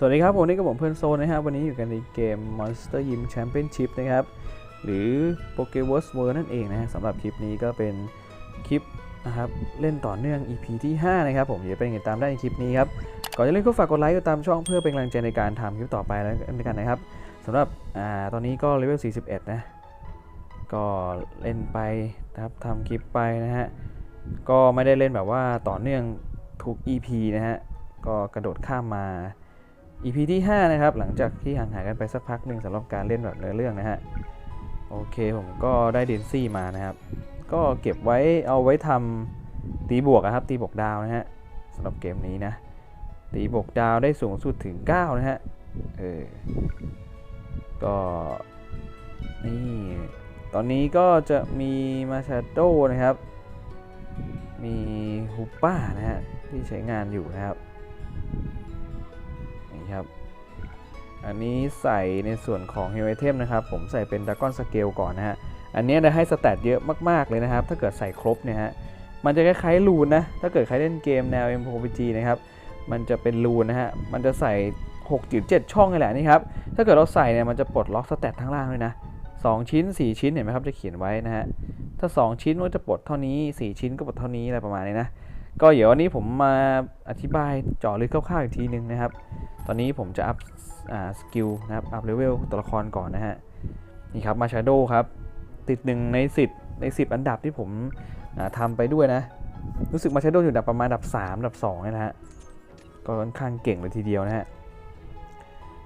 สวัสดีครับผมนี่กับผมเพื่อนโซนนะครับวันนี้อยู่กันในเกม Monster Gym Championship นะครับ หรือ Pokeverse World นั่นเองนะฮะสำหรับคลิปนี้ก็เป็นคลิปนะครับเล่นต่อเนื่อง EP ที่ 5 นะครับผมเดี๋ยวไปติดตามได้ในคลิปนี้ครับก่อนจะเล่นก็ฝากกดไลค์กดตามช่องเพื่อเป็นกำลังใจในการทำคลิปต่อไปแล้วกันนะครับสำหรับอ่าตอนนี้ก็เลเวล 41 นะ ก็เล่นไปนะครับทำคลิปไปนะฮะก็ไม่ได้เล่นแบบว่าต่อเนื่องทุก EP นะฮะก็กระโดดข้ามมา EP ที่ 5 นะครับ หลังจากที่ห่างหายกันไปสักพักหนึ่งสำหรับการเล่นแบบเนื้อเรื่องนะฮะ โอเคผมก็ได้เดนซี่มานะครับ ก็เก็บไว้เอาไว้ทำตีบวกอะครับ ตีบวกดาวนะฮะสำหรับเกมนี้นะ ตีบวกดาวได้สูงสุดถึง 9 นะฮะ เออ ก็นี่ตอนนี้ก็จะมีมาชาโดนะครับ มีฮุปป้านะฮะ ที่ใช้งานอยู่นะครับ ครับ อันนี้ใส่ในส่วนของ Hero Item นะครับ ผมใส่เป็น Dragon Scale ก่อนนะฮะ อันนี้จะให้สแตทเยอะมากๆเลยนะครับ ถ้าเกิดใส่ครบเนี่ยฮะ มันจะคล้ายๆลูนนะ ถ้าเกิดใครเล่นเกมแนว MMORPG นะครับ มันจะเป็นลูนนะฮะ มันจะใส่6จุด7ช่องนี่แหละนี่ครับ ถ้าเกิดเราใส่เนี่ยมันจะปลดล็อกสแตททั้งล่างด้วยนะ2ชิ้น 4 ชิ้นเห็นไหมครับจะเขียนไว้นะฮะ ถ้า 2 ชิ้นก็จะปลดเท่านี้ 4 ชิ้นก็ปลดเท่านี้อะไรประมาณนี้นะ ก็เดี๋ยววันนี้ผมมาอธิบายเจาะลึกคร่าวๆอีกทีนึงนะครับ ตอนนี้ผมจะอัพสกิลนะครับ อัพเลเวลตัวละครก่อนนะฮะ นี่ครับมาชาโดครับ ติดหนึ่งใน10ใน10อันดับที่ผมอ่าทำไปด้วยนะ รู้สึกมาชาโดอยู่อันดับประมาณอันดับ3อันดับ2เนี่ยนะฮะ ก็ค่อนข้างเก่งเลยทีเดียวนะฮะ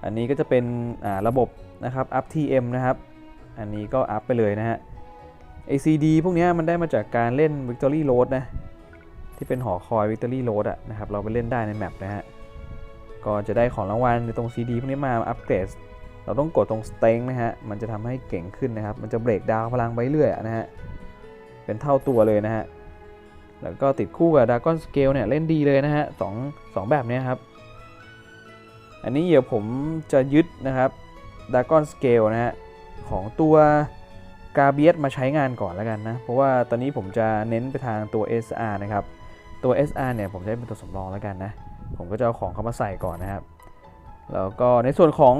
อันนี้ก็จะเป็นระบบนะครับ up TM นะครับ อันนี้ก็อัพไปเลยนะฮะ ACD พวกเนี้ยมันได้มาจากการเล่น Victory Road นะ ที่เป็นหอคอย Victory Road อะนะครับ เราไปเล่นได้ในแมปนะฮะ ก็จะได้ของรางวัลในตรง CD พวกนี้มาอัปเกรด เราต้องกดตรง Strength นะฮะ มันจะทำให้เก่งขึ้นนะครับ มันจะเบรกดาวพลังไปเรื่อยนะฮะ เป็นเท่าตัวเลยนะฮะ แล้วก็ติดคู่กับ Dragon Scale เนี่ยเล่นดีเลยนะฮะสองสองแบบเนี้ยครับ อันนี้เดี๋ยวผมจะยึดนะครับ Dragon Scale นะฮะของตัวกาเบียสมาใช้งานก่อนแล้วกันนะ เพราะว่าตอนนี้ผมจะเน้นไปทางตัว SR นะครับ ตัว SR เนี่ยผมจะให้เป็นตัวสำรองแล้วกันนะ ผมก็จะเอาของเขามาใส่ก่อนนะครับ แล้วก็ในส่วนของ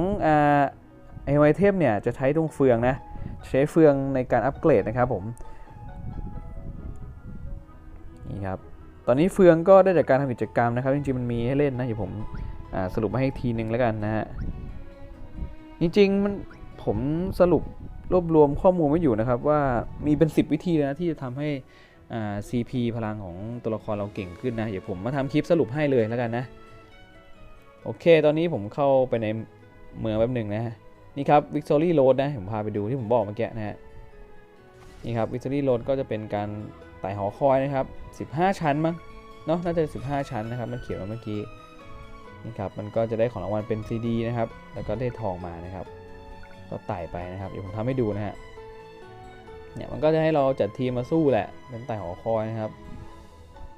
ไอไอเทมเนี่ยจะใช้ตรงเฟืองนะ ใช้เฟืองในการอัปเกรดนะครับผม นี่ครับ ตอนนี้เฟืองก็ได้จากการทำกิจกรรมนะครับ จริงๆมันมีให้เล่นนะ เดี๋ยวผมสรุปมาให้อีกทีนึงแล้วกันนะฮะ จริงๆมันผมสรุปรวบรวมข้อมูลไว้อยู่นะครับว่ามีเป็น 10 วิธีนะที่จะทำให้ CP พลังของตัวละครเราเก่งขึ้นนะ เดี๋ยวผมมาทำคลิปสรุปให้เลยแล้วกันนะ โอเค ตอนนี้ผมเข้าไปในเมืองแป๊บหนึ่งนะฮะนี่ครับ Victory Road นะ ผมพาไปดูที่ผมบอกเมื่อกี้นะฮะ นี่ครับ Victory Road ก็จะเป็นการไต่หอคอยนะครับ 15 ชั้นมั้ง เนาะน่าจะ 15 ชั้นนะครับ มันเขียนมาเมื่อกี้ นี่ครับ มันก็จะได้ของรางวัลเป็น CD นะครับ แล้วก็ได้ทองมานะครับ ก็ไต่ไปนะครับ เดี๋ยวผมทำให้ดูนะฮะ เนี่ยมันก็จะให้เราจัดทีมมาสู้แหละ เป็นไต่หอคอยนะครับ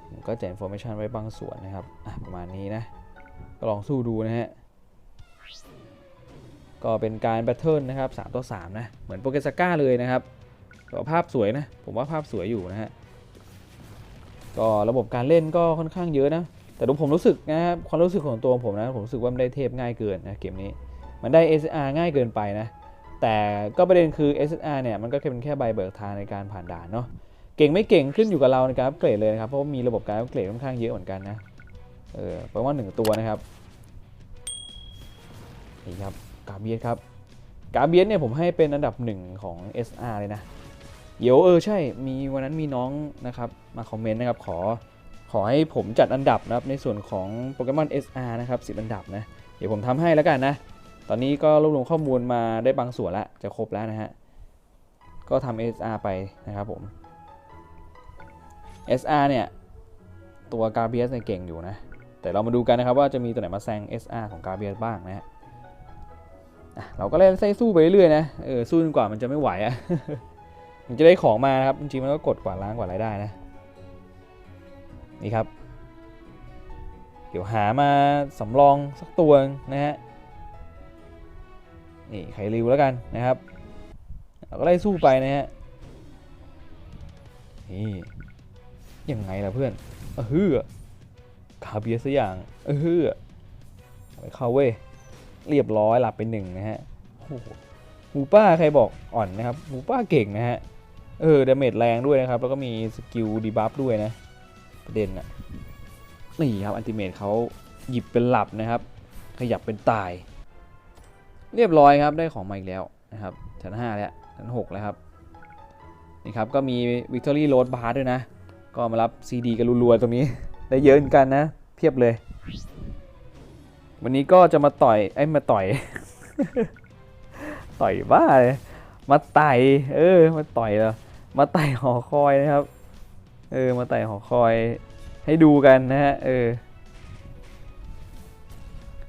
ผมก็แจก information ไว้บางส่วนนะครับประมาณนี้นะ ก็ลองสู้ดูนะฮะ ก็เป็นการแบทเทิลนะครับ3ต่อ3นะ เหมือนโปเกสก้าเลยนะครับแต่ว่าภาพสวยนะ ผมว่าภาพสวยอยู่นะฮะ ก็ระบบการเล่นก็ค่อนข้างเยอะนะ แต่ดูผมรู้สึกนะครับความรู้สึกของตัวผมนะ ผมรู้สึกว่ามันได้เทพง่ายเกินนะเกมนี้ มันได้ SR ง่ายเกินไปนะ แต่ก็ประเด็นคือ SR เนี่ยมันก็แค่เป็นแค่ใบเบิกทางในการผ่านด่านเนาะเก่งไม่เก่งขึ้นอยู่กับเราในการอัปเกรดเลยนะครับเพราะว่ามีระบบการอัปเกรดค่อนข้างเยอะเหมือนกันนะเออปลว่าหนึ่งตัวนะครับนี่ครับกาเบียสครับกาเบียสเนี่ยผมให้เป็นอันดับหนึ่งของ SR เลยนะเดี๋ยวเออใช่มีวันนั้นมีน้องนะครับมาคอมเมนต์นะครับขอขอให้ผมจัดอันดับนะครับในส่วนของโปเกมอน SR นะครับ10 อันดับนะเดี๋ยวผมทำให้แล้วกันนะ ตอนนี้ก็รวบรวมข้อมูลมาได้บางส่วนแล้วจะครบแล้วนะฮะ ก็ทำ SR ไปนะครับผม SR เนี่ย ตัวกาเบียสเนี่ยเก่งอยู่นะ แต่เรามาดูกันนะครับว่าจะมีตัวไหนมาแซง SR ของกาเบียสบ้างนะฮะเราก็เล่นไส้สู้ไปเรื่อยๆนะ เออสู้จนกว่ามันจะไม่ไหวอะมันจะได้ของมานะครับ จริงๆมันก็กดกว่าล้างกว่าอะไรได้นะ นี่ครับ เดี๋ยวหามาสำรองสักตัวนะฮะ นี่ไขริวแล้วกันนะครับเราก็ไล่สู้ไปนะฮะนี่ยังไงล่ะเพื่อนเออฮือกาเบียสกอย่างเออฮือไปเข้าเว้ยเรียบร้อยหลับไปหนึ่งนะฮะโอ้โหหูป้าใครบอกอ่อนนะครับหูป้าเก่งนะฮะเออดาเมจแรงด้วยนะครับ แล้วก็มีสกิลดีบัฟด้วยนะประเด็นอะนี่ครับอันติเมตเขาหยิบเป็นหลับนะครับ ขยับเป็นตาย เรียบร้อยครับได้ของมาอีกแล้วนะครับชั้น5แล้วชั้น6แล้วครับนี่ครับก็มี Victory Road Bar ด้วยนะ ก็มารับ CD กันรัวๆตรงนี้ ได้เยอะเหมือนกันนะ เพียบเลย วันนี้ก็จะมาต่อยไอ้มาต่อย ต่อยบ้าเลยมาไต่เออมาต่อยแล้วมาไต่หอคอยนะครับ เออมาไต่หอคอยให้ดูกันนะฮะเออ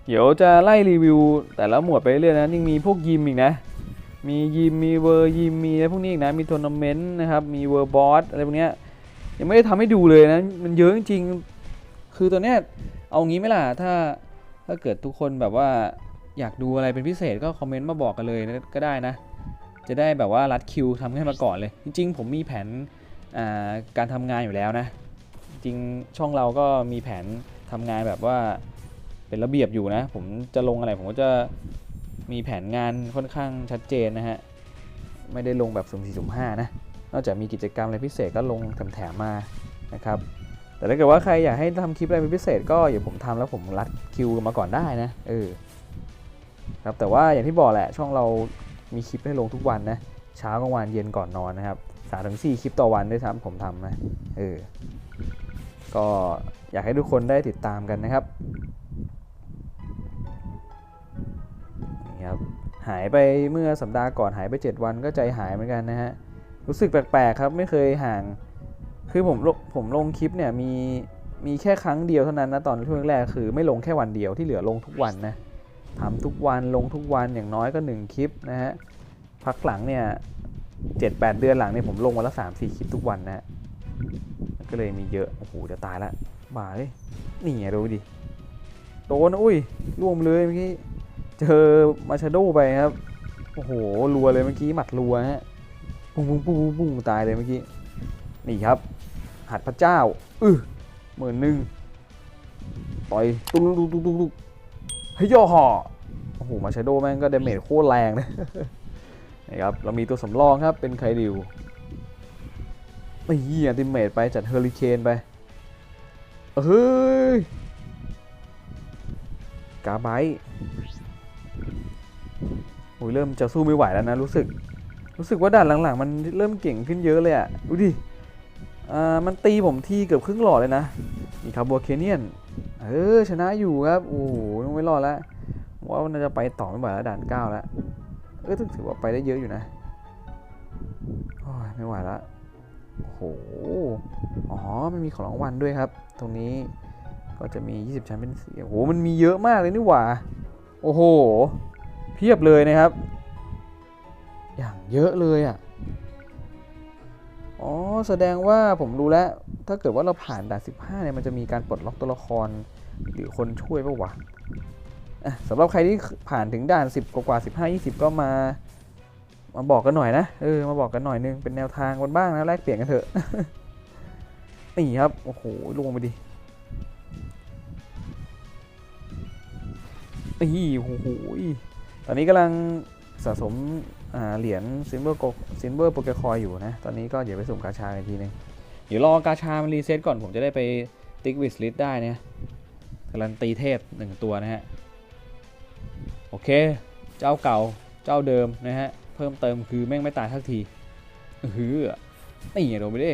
เดี๋ยวจะไล่รีวิว แต่ละหมวดไปเรื่อยนะยังมีพวกยิมอีกนะ มียิมมีเวอร์ยิมมีอะไรพวกนี้อีกนะ มีทัวร์นาเมนต์นะครับ มีเวอร์บอสอะไรพวกเนี้ยยังไม่ได้ทำให้ดูเลยนะ มันเยอะจริงๆ คือตัวเนี้ยเอางี้ไหมล่ะ ถ้าถ้าเกิดทุกคนแบบว่าอยากดูอะไรเป็นพิเศษก็คอมเมนต์มาบอกกันเลยนะก็ได้นะ จะได้แบบว่ารัดคิวทำให้มาก่อนเลย จริง ๆ ผมมีแผนอ่าการทำงานอยู่แล้วนะ จริงช่องเราก็มีแผนทำงานแบบว่า เป็นระเบียบอยู่นะ ผมจะลงอะไรผมก็จะมีแผนงานค่อนข้างชัดเจนนะฮะ ไม่ได้ลงแบบสุ่มสี่สุ่มห้านะ นอกจากมีกิจกรรมอะไรพิเศษก็ลงแถมๆมานะครับ แต่ถ้าเกิดว่าใครอยากให้ทำคลิปอะไรเป็นพิเศษก็อย่าผมทำแล้วผมรัดคิวมาก่อนได้นะเออครับแต่ว่าอย่างที่บอกแหละช่องเรามีคลิปให้ลงทุกวันนะเช้ากลางวันเย็นก่อนนอนนะครับสามถึงสี่คลิปต่อวันด้วยซ้ำผมทำนะเออก็อยากให้ทุกคนได้ติดตามกันนะครับ หายไปเมื่อสัปดาห์ก่อนหายไป 7 วันก็ใจหายเหมือนกันนะฮะ รู้สึกแปลกๆครับไม่เคยห่าง คือผมลงผมลงคลิปเนี่ยมีมีแค่ครั้งเดียวเท่านั้นนะตอนช่วงแรกคือไม่ลงแค่วันเดียวที่เหลือลงทุกวันนะทำทุกวันลงทุกวันอย่างน้อยก็ 1 คลิปนะฮะพักหลังเนี่ยเจ็ดแปดเดือนหลังเนี่ยผมลงวันละสามสี่คลิปทุกวันนะฮะก็เลยมีเยอะโอ้โหจะตายละบ้าเลยนี่ไงดูดิโดนอุ้ยล่วงเลยเมื่อกี้ เจอมาชาโดไปครับ โอ้โห รัวเลยเมื่อกี้ หมัดรัวฮะ ปุ้งปุ้งปุ้งปุ้งปุ้งตายเลยเมื่อกี้ นี่ครับ หัดพระเจ้า อือหมื่นหนึ่งต่อยตุ้งตุ้งตุ้งตุ้งตุ้งเฮ้ยย่อห่อโอ้โห มาชาโดแม่งก็เดเมจโคตรแรงนะนี่ครับ เรามีตัวสำรองครับ เป็นไคดิวนี่อันติเมตไปจัดเฮอริเคนไป เฮ้ย กาไบ อ้ยเริ่มจะสู้ไม่ไหวแล้วนะรู้สึก รู้สึกว่าด่านหลังๆ มันเริ่มเก่งขึ้นเยอะเลยอะดูดิอ่ามันตีผมที่เกือบครึ่งหลอดเลยนะนี่ครับบัวเคเนียนเออชนะอยู่ครับโอ้โหต้องไม่รอดแล้วว่าน่าจะไปต่อไม่ไหวแล้วด่านเก้าแล้วเออถือว่าไปได้เยอะอยู่นะโอ้ยไม่ไหวละโอ้โหอ๋อมันมีของรางวัลด้วยครับ ตรงนี้ก็จะมี 20 ชั้นเป็นสีโอ้โห มันมีเยอะมากเลยนี่หว่า โอ้โห เพียบเลยนะครับ อย่างเยอะเลยอะอ๋อแสดงว่าผมรู้แล้ว ถ้าเกิดว่าเราผ่านด่าน 15เนี่ยมันจะมีการปลดล็อกตัวละครหรือคนช่วยปะวะอะสำหรับใครที่ผ่านถึงด่าน 10 กว่า 15 20 ก็มา มาบอกกันหน่อยนะ เออ มาบอกกันหน่อยนึง เป็นแนวทางกันบ้างนะ แลกเปลี่ยนกันเถอะ นี่ครับ โอ้โหลงไปดินี่โอ้โห ตอนนี้กำลังสะสมเหรียญซินเวอร์ซินเวอร์โปเกคอยอยู่นะ ตอนนี้ก็เดี๋ยวไปสุ่มกาชาอีกทีนึงเดี๋ยวรอกาชามันรีเซ็ตก่อนผมจะได้ไปติ๊กวิสลิสได้นี่ยการันตีเทพหนึ่งตัวนะฮะ โอเค เจ้าเก่าเจ้าเดิมนะฮะ เพิ่มเติมคือแม่งไม่ตายทักทีอือหือนี่ไงโดนไปดิ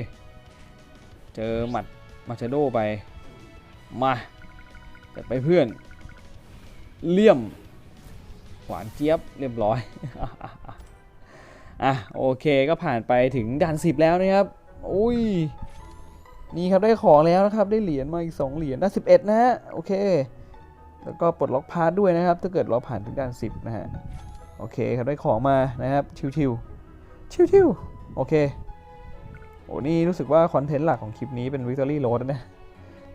เจอหมัดมาชาโดไป มาจัดไปเพื่อน เลี่ยม วานเจี๊ยบเรียบร้อย อะโอเคก็ผ่านไปถึงด่านสิบแล้วนะครับ อุ้ย นี่ครับได้ของแล้วนะครับ ได้เหรียญมาอีก2เหรียญได้11นะฮะ โอเค แล้วก็ปลดล็อกพาร์ทด้วยนะครับ ถ้าเกิดเราผ่านถึงด่าน10นะฮะ โอเคครับได้ของมานะครับ ชิวๆ ชิวๆ โอเค โอ้นี่รู้สึกว่าคอนเทนต์หลักของคลิปนี้เป็น Victory Road นะ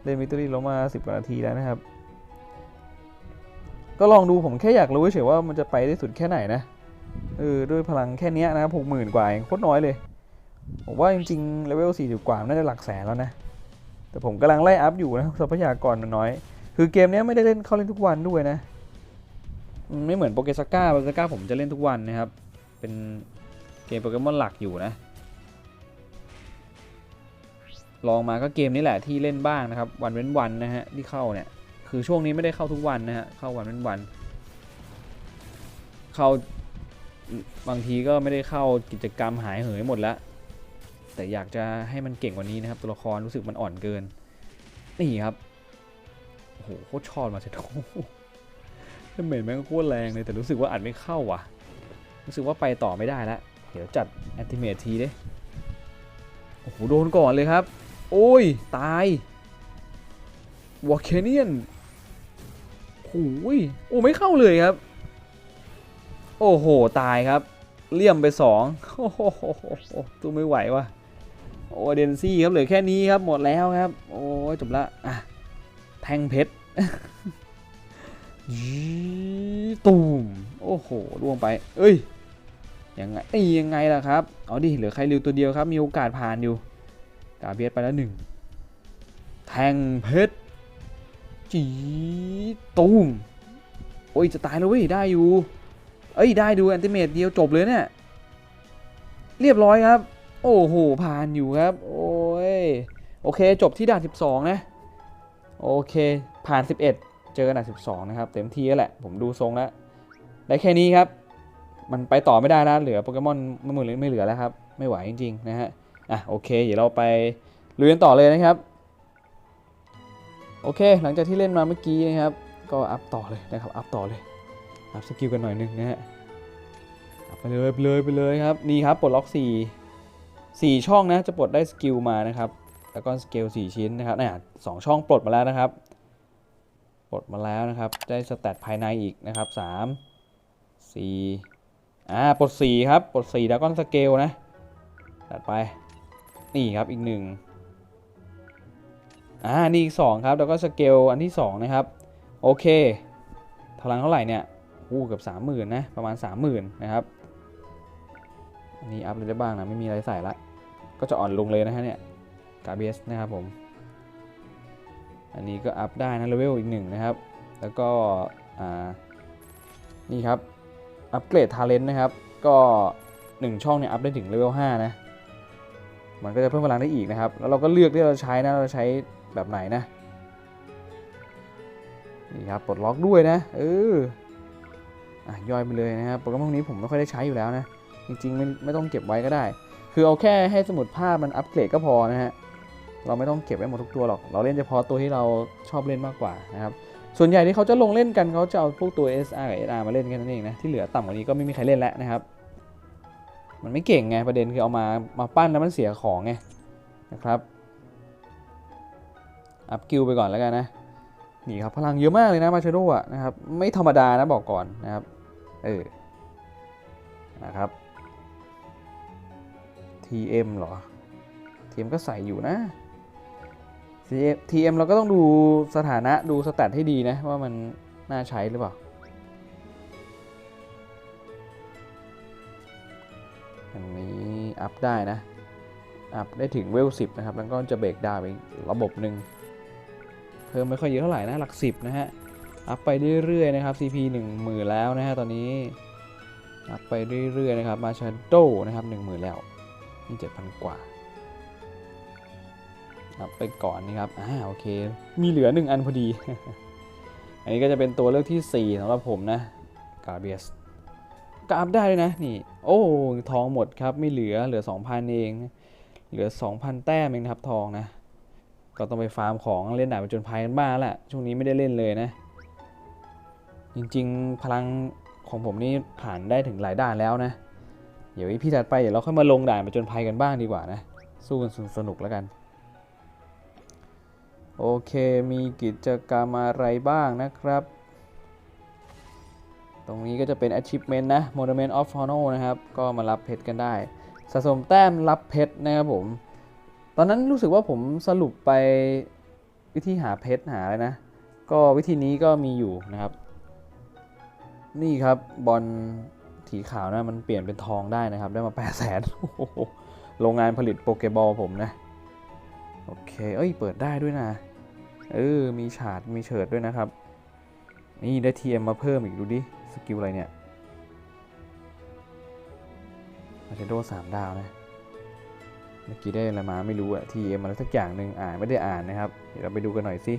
เล่น Victory Road มา 10กว่านาทีแล้วนะครับ ก็ลองดูผมแค่อยากรู้เฉยว่ามันจะไปได้สุดแค่ไหนนะ เออด้วยพลังแค่นี้นะหกหมื่นกว่าเองโคตรน้อยเลย ผมว่าจริงๆเลเวล40กว่าน่าจะหลักแสนแล้วนะ แต่ผมกำลังไล่อัพอยู่นะทรัพยากรมันน้อย คือเกมนี้ไม่ได้เล่นเข้าเล่นทุกวันด้วยนะมันไม่เหมือนโปเกสก้าโปเกสก้าผมจะเล่นทุกวันนะครับ เป็นเกมโปเกมอนหลักอยู่นะ ลองมาก็เกมนี้แหละที่เล่นบ้างนะครับ วันเว้นวันนะฮะที่เข้าเนี่ย คือช่วงนี้ไม่ได้เข้าทุกวันนะฮะ เข้าวันเว้นวัน เข้าบางทีก็ไม่ได้เข้ากิจกรรมหายเหยหมดแล้วแต่อยากจะให้มันเก่งกว่านี้นะครับ ตัวละครรู้สึกมันอ่อนเกิน นี่ครับ โอ้โหโคตรชอบมาเสร็จโอ้โหดาเมจแม่งโคตรแรงเลย แต่รู้สึกว่าอัดไม่เข้าว่ะ รู้สึกว่าไปต่อไม่ได้แล้วเดี๋ยวจัดแอนติเมททีเด้โอ้โหโดนก่อนเลยครับ โอ้ย ตายวอลเคเนียน โอ้ยโอ้ไม่เข้าเลยครับ โอ้โห ตายครับ เลี่ยมไปสองโอ้โหตู้ไม่ไหววะโอเดนซี่ครับเหลือแค่นี้ครับหมดแล้วครับ โอ้จบละอะแทงเพชรยีตูมโอ้โหล่วงไป เอ้ยยังไงยังไงล่ะครับ เอาดิเหลือใครริวตัวเดียวครับ มีโอกาสผ่านอยู่ กาเบียสไปแล้วหนึ่ง แทงเพชร จีตูมโอ้ยจะตายแล้วเว้ยได้อยู่ เอ้ยได้ดูแอนติเมตเดียวจบเลยเนี่ยเรียบร้อยครับ โอ้โหผ่านอยู่ครับ โอ้ยโอเคจบที่ด่าน 12 นะ โอเคผ่าน 11 เจอกันด่าน12 นะครับ เต็มที่แล้วแหละ ผมดูทรงแล้ว ได้แค่นี้ครับ มันไปต่อไม่ได้แล้วเหลือโปเกมอนไม่เลือไม่เหลือแล้วครับ ไม่ไหวจริงๆนะฮะอะโอเค เดี๋ยวเราไปลุยกันต่อเลยนะครับ โอเค หลังจากที่เล่นมาเมื่อกี้นะครับ ก็อัพต่อเลยนะครับ อัพต่อเลย อัพสกิลกันหน่อยนึงนะฮะอัพไปเลยไปเลยไปเลยครับ นี่ครับปลดล็อก 4 4 ช่องนะ จะปลดได้สกิลมานะครับแล้วก็สเกล4ชิ้นนะครับเนี่ยสองช่องปลดมาแล้วนะครับ ปลดมาแล้วนะครับ ได้สแตทภายในอีกนะครับ3 4อ่า ปลด 4 ครับ ปลด4แล้วก็สเกลนะ ตัดไป นี่ครับอีกหนึ่ง อ่านี่อีกสองครับ แล้วก็สเกลอันที่สองนะครับ โอเคพลังเท่าไหร่เนี่ยอู้เกับสามหมื่นนะ ประมาณสามหมื่นนะครับอันนี้อัพเลยได้บ้างนะ ไม่มีอะไรใส่ละ ก็จะอ่อนลงเลยนะฮะเนี่ยกาเบสนะครับผม อันนี้ก็อัพได้นะเลเวลอีกหนึ่งนะครับ แล้วก็อ่านี่ครับ อัปเกรดทาเลนต์นะครับ ก็ 1 ช่องเนี่ยอัพได้ถึงเลเวล5นะ มันก็จะเพิ่มพลังได้อีกนะครับ แล้วเราก็เลือกที่เราใช้นะ เราใช้ แบบไหนนะ นี่ครับปลดล็อกด้วยนะ เอออะย่อยไปเลยนะครับโปรแกรมพวกนี้ผมไม่ค่อยได้ใช้อยู่แล้วนะ จริงๆไม่ไม่ต้องเก็บไว้ก็ได้ คือเอาแค่ให้สมุดภาพมันอัปเกรดก็พอนะฮะ เราไม่ต้องเก็บไว้หมดทุกตัวหรอก เราเล่นเฉพาะตัวที่เราชอบเล่นมากกว่านะครับ ส่วนใหญ่ที่เขาจะลงเล่นกันเขาจะเอาพวกตัว SR กับ SR มาเล่นกันนั่นเองนะ ที่เหลือต่ำกว่านี้ก็ไม่มีใครเล่นแล้วนะครับ มันไม่เก่งไงประเด็นคือเอามามาปั้นแล้วมันเสียของไงนะครับ อัพกิลไปก่อนแล้วกันนะนี่ครับพลังเยอะมากเลยนะมาเชโดอะนะครับไม่ธรรมดานะบอกก่อนนะครับเออนะครับ TM เหรอ TM ก็ใส่อยู่นะ TM เราก็ต้องดูสถานะดูสแตทให้ดีนะ ว่ามันน่าใช้หรือเปล่าอันนี้อัพได้นะ อัพได้ถึงเวล10 นะครับ แล้วก็จะเบรกดาวน์อีกระบบหนึ่ง เพิ่มไม่ค่อยเยอะเท่าไหร่นะหลัก10นะฮะอัพไปเรื่อยๆนะครับ CP 1 0,000แล้วนะฮะตอนนี้อัพไปเรื่อยๆนะครับมาชาโดนะครับ10,000แล้วนี่7,000 กว่าอัพไปก่อนนี่ครับอ่าโอเค มีเหลือ 1 อันพอดี อันนี้ก็จะเป็นตัวเลือกที่ 4สำหรับผมนะกาเบียสก็อัพได้เลยนะนี่ โอ้ทองหมดครับไม่เหลือเหลือ 2,000 เอง เหลือ 2,000 แต้มเองนะครับทองนะ ก็ต้องไปฟาร์มของเล่นดาบผจญภัยกันบ้างแหละช่วงนี้ไม่ได้เล่นเลยนะ จริงๆพลังของผมนี่ผ่านได้ถึงหลายด่านแล้วนะ เดี๋ยวพี่ถัดไปเดี๋ยวเราค่อยมาลงด่านผจญภัยกันบ้างดีกว่านะ สู้กันสนุกแล้วกัน โอเคมีกิจกรรมอะไรบ้างนะครับ ตรงนี้ก็จะเป็น achievement นะ Monument of Honor นะครับ ก็มารับเพชรกันได้ สะสมแต้มรับเพชรนะครับผม ตอนนั้นรู้สึกว่าผมสรุปไปวิธีหาเพชรหาอะไรนะ ก็วิธีนี้ก็มีอยู่นะครับ นี่ครับบอลสีขาวนะมันเปลี่ยนเป็นทองได้นะครับ ได้มา8 0 0แสนโรงงานผลิตโปเกบอลผมนะ โอเค เอ้ย เปิดได้ด้วยนะ เออ มีฉาดมีเฉิดด้วยนะครับ นี่ได้ TM มาเพิ่มอีกดูดิ สกิลอะไรเนี่ยมาเชโดสามดาวนะ เมื่อกี้ได้อะไรมาไม่รู้อะ TM อะไรสักอย่างหนึ่งอ่านไม่ได้อ่านนะครับ เดี๋ยวเราไปดูกันหน่อยสิ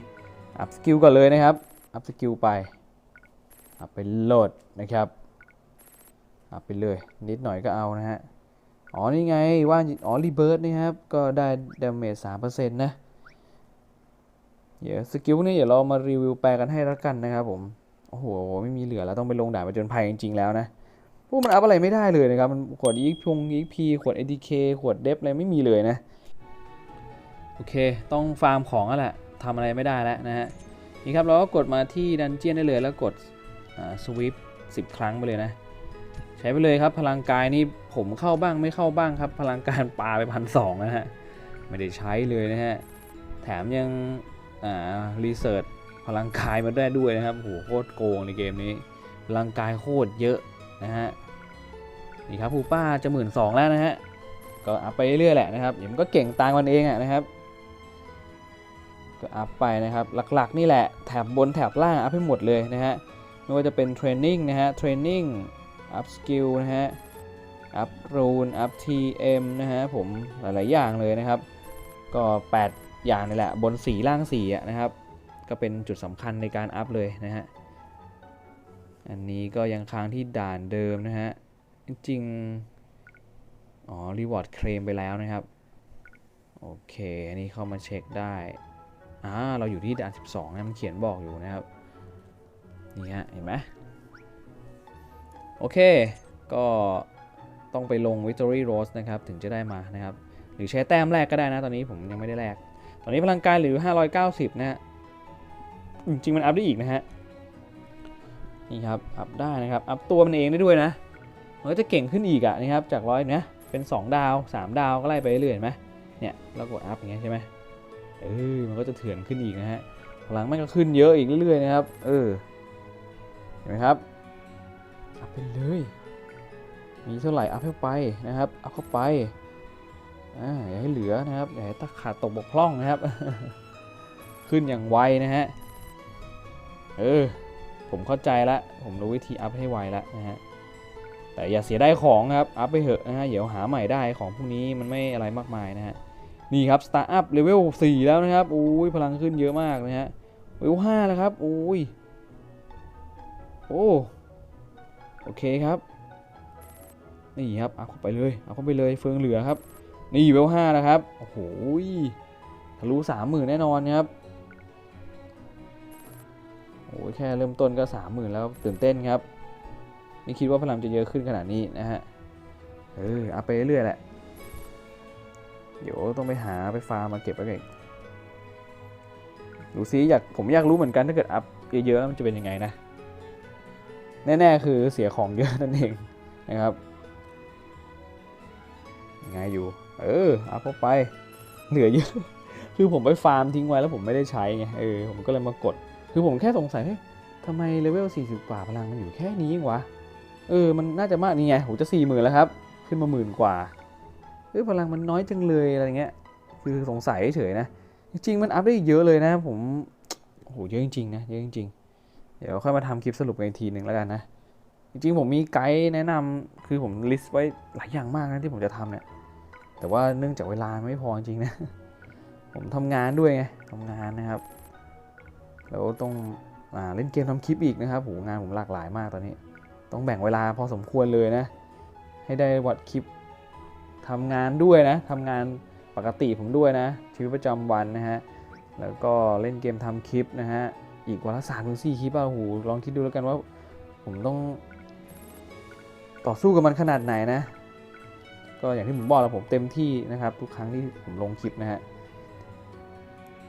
อัพสกิลก่อนเลยนะครับ อัพสกิลไปอัพไปโหลดนะครับอัพไปเลย นิดหน่อยก็เอานะฮะ อ๋อ นี่ไงว่าอ๋อรีเบิร์ดนี่ครับ ก็ได้ดาเมจสามเปอร์เซ็นต์นะ เดี๋ยวสกิลนี่เดี๋ยวเรามารีวิวแปลกันให้แล้วกันนะครับผม โอ้โห ไม่มีเหลือแล้วต้องไปลงด่านประจนภัยจริงๆแล้วนะ พวกมันอัพอะไรไม่ได้เลยนะครับ มันขวดอีกพงอีกพีขวด ADK ขวดเดฟอะไรไม่มีเลยนะ โอเค ต้องฟาร์มของแล้วแหละทำอะไรไม่ได้แล้วนะฮะ นี่ครับเราก็กดมาที่ดันเจียนได้เลยแล้วกดสวิปสิบครั้งไปเลยนะ ใช้ไปเลยครับ พลังกายนี่ผมเข้าบ้างไม่เข้าบ้างครับ พลังการปลาไปพันสองนะฮะ ไม่ได้ใช้เลยนะฮะ แถมยังอ่ารีเสิร์ชพลังกายมาได้ด้วยนะครับโหโคตรโกงในเกมนี้พลังกายโคตรเยอะ นะฮะนี่ครับผู้ป้าจะหมื่นสองแล้วนะฮะก็อัพไปเรื่อยๆแหละนะครับเดี๋ยวมันก็เก่งตามมันเองอะนะครับ ก็อัพไปนะครับหลักๆ นี่แหละแถบบนแถบล่างอัพให้หมดเลยนะฮะไม่ว่าจะเป็นเทรนนิ่งนะฮะเทรนนิ่งอัพสกิลนะฮะอัพรูนอัพทีเอ็มนะฮะผมหลายๆอย่างเลยนะครับ ก็ 8 อย่างนี่แหละบนสีล่างสีอะนะครับ ก็เป็นจุดสำคัญในการอัพเลยนะฮะ อันนี้ก็ยังค้างที่ด่านเดิมนะฮะ จริง อ๋อ รีวอร์ดเคลมไปแล้วนะครับ โอเค อันนี้เข้ามาเช็คได้ อ่า เราอยู่ที่ด่าน 12นะมันเขียนบอกอยู่นะครับ นี่ฮะ เห็นไหมโอเค ก็ต้องไปลง Victory Rose นะครับ ถึงจะได้มานะครับ หรือใช้แต้มแรกก็ได้นะ ตอนนี้ผมยังไม่ได้แลก ตอนนี้พลังกายหรือ 590 นะฮะ จริงมันอัพได้อีกนะฮะ นี่ครับ อัพได้นะครับ อัพตัวมันเองได้ด้วยนะ มันก็จะเก่งขึ้นอีกอะนะครับ จากร้อยนะ เป็น 2 ดาว 3 ดาวก็ไล่ไปเรื่อยเห็นไหมเนี่ย เรากดอัพอย่างเงี้ยใช่ไหมเออ มันก็จะเถื่อนขึ้นอีกนะฮะ พลังมันก็ขึ้นเยอะอีกเรื่อยๆนะครับ เออ เห็นไหมครับ อัพไปเลย มีเท่าไหร่อัพเข้าไปนะครับ อัพเข้าไป อ่า อย่าให้เหลือนะครับ อย่าให้ตะขาดตกบกพร่องนะครับ ขึ้นอย่างไวนะฮะ เออ ผมเข้าใจละ ผมรู้วิธีอัพให้ไวแล้วนะฮะ แต่อย่าเสียได้ของครับ อัพไปเหอะนะฮะ เดี๋ยวหาใหม่ได้ของพวกนี้มันไม่อะไรมากมายนะฮะ นี่ครับสตาร์อัพเลเวล4แล้วนะครับโอ้ยพลังขึ้นเยอะมากนะฮะเลเวล5แล้วครับโอ้ย โอ้ โอเคครับ นี่ครับ เอาเข้าไปเลย เอาเข้าไปเลย เฟืองเหลือครับ นี่เลเวล5แล้วครับ โอ้โหทะลุสามหมื่นแน่นอนครับ โอ้ยแค่เริ่มต้นก็สามหมื่นแล้วตื่นเต้นครับไม่คิดว่าพลังจะเยอะขึ้นขนาดนี้นะฮะเออเอาไปเรื่อยแหละ เดี๋ยวต้องไปหาไปฟาร์มมาเก็บไว้ก่อนดูซิอยากผมอยากรู้เหมือนกันถ้าเกิดอัพเยอะๆแล้วมันจะเป็นยังไงนะ แน่ๆคือเสียของเยอะนั่นเองนะครับยังไงอยู่ เอออัพเข้าไปเหลือเยอะ คือผมไปฟาร์มทิ้งไว้แล้วผมไม่ได้ใช้ไงเออผมก็เลยมากด คือผมแค่สงสัยเฮ้ยทำไมเลเวล 40 กว่าพลังมันอยู่แค่นี้เองวะ เออ มันน่าจะมากนี่ไงผมจะ 4 0,000 แล้วครับ ขึ้นมาหมื่นกว่าเฮ้ยพลังมันน้อยจังเลยอะไรเงี้ย คือสงสัยเฉยนะ จริงๆ มันอัพได้อีกเยอะเลยนะ ผม โอ้โห เยอะจริงๆนะ เยอะจริงๆ เดี๋ยวค่อยมาทำคลิปสรุปกันอีกทีหนึ่งแล้วกันนะ จริงๆ ผมมีไกด์แนะนำ คือผมลิสต์ไว้หลายอย่างมากนะที่ผมจะทำเนี่ย แต่ว่าเนื่องจากเวลาไม่พอจริงๆนะ ผมทำงานด้วยไงทำงานนะครับ แล้วต้องอเล่นเกมทำคลิปอีกนะครับโหงานผมหลากหลายมากตอนนี้ ต้องแบ่งเวลาพอสมควรเลยนะ ให้ได้วัดคลิปทำงานด้วยนะทำงานปกติผมด้วยนะชีวิตประจำวันนะฮะแล้วก็เล่นเกมทำคลิปนะฮะอีกวันละสามถึงสี่คลิปอะโหลองคิดดูแล้วกันว่าผมต้อง ต่อสู้กับมันขนาดไหนนะ ก็อย่างที่ผมบอกแล้วผมเต็มที่นะครับ ทุกครั้งที่ผมลงคลิปนะฮะ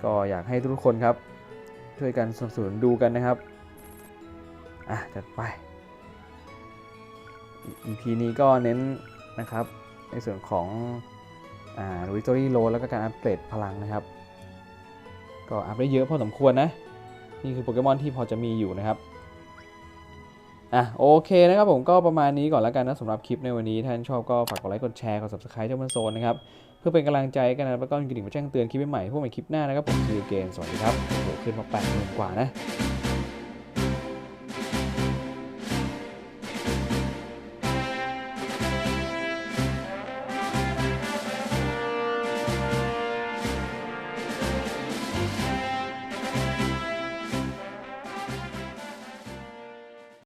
ก็อยากให้ทุกคนครับ ช่วยกันสนับสนุนดูกันนะครับ อะ จัดไป EP นี้ก็เน้นนะครับ ในส่วนของอ่า Victory Road แล้วก็การอัปเกรดพลังนะครับ ก็อัพได้เยอะพอสมควรนะ นี่คือโปเกมอนที่พอจะมีอยู่นะครับอะโอเคนะครับผมก็ประมาณนี้ก่อนแล้วกันนะสำหรับคลิปในวันนี้ถ้าท่านชอบก็ฝากกดไลค์กดแชร์กด subscribe เจ้ามันโซนนะครับ เพื่อเป็นกำลังใจกันนะแล้วก็กระดิ่งมาแจ้งเตือนคลิปใหม่ๆพวกใหม่คลิปหน้านะครับผมคือเกมสวัสดีครับโอ้โหขึ้นมา8ปดหมื่นกว่านะ